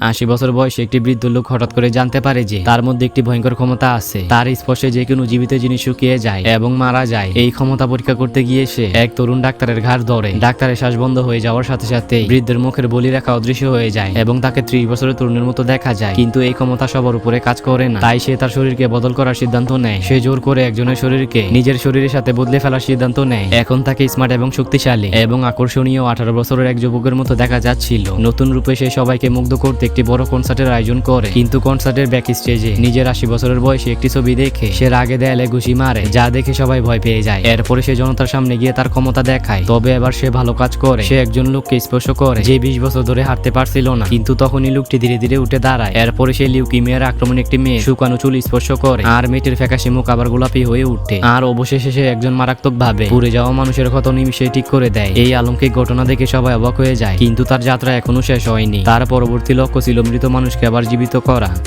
আশি বছর বয়সে একটি বৃদ্ধ লোক হঠাৎ করে জানতে পারে যে তার মধ্যে একটি ভয়ঙ্কর ক্ষমতা আছে। তার স্পর্শে যে কোনো জীবিত জিনিস শুকিয়ে যায় এবং মারা যায়। এই ক্ষমতা পরীক্ষা করতে গিয়ে সে এক তরুণ ডাক্তারের ঘাড় ধরে। ডাক্তারের শ্বাস বন্ধ হয়ে যাওয়ার সাথে সাথে বৃদ্ধের মুখের বলি রেখা অদৃশ্য হয়ে যায় এবং তাকে ত্রিশ বছরের তরুণের মতো দেখা যায়। কিন্তু এই ক্ষমতা সবার উপরে কাজ করে না। তাই সে তার শরীরকে বদল করার সিদ্ধান্ত নেয়। সে জোর করে একজনের শরীরকে নিজের শরীরের সাথে বদলে ফেলার সিদ্ধান্ত নেয়। এখন তাকে স্মার্ট এবং শক্তিশালী এবং আকর্ষণীয় আঠারো বছরের এক যুবকের মতো দেখা যাচ্ছিল। নতুন রূপে সে সবাইকে মুগ্ধ করতে একটি বড় কনসার্টের আয়োজন করে। কিন্তু কনসার্টের ব্যাক স্টেজে নিজের আশি বছরের বয়সে একটি ছবি দেখে সে রাগে দেয়ালে ঘুষি মারে, যা দেখে সবাই ভয় পেয়ে যায়। এরপরে সে জনতার সামনে গিয়ে তার ক্ষমতা দেখায়। তবে এবার সে ভালো কাজ করে। সে একজন লোককে স্পর্শ করে, যে বিশ বছর ধরে হাঁটতে পারছিল না। কিন্তু তখনই লোকটি ধীরে ধীরে উঠে দাঁড়ায়। এরপরে সে লিউকিমিয়ার আক্রমণে একটি মেয়ে শুকানো চুল স্পর্শ করে আর মেয়েটির ফ্যাকাশে মুখ আবার গোলাপি হয়ে উঠে। আর অবশেষে সে একজন মারাত্মক ভাবে পুড়ে যাওয়া মানুষের ক্ষত নিমিশে ঠিক করে দেয়। এই আলমকে ঘটনা দেখে সবাই অবাক হয়ে যায়। কিন্তু তার যাত্রা এখনও শেষ হয়নি। তার পরবর্তী লক্ষ্য ছিল মৃত মানুষকে আবার জীবিত করা।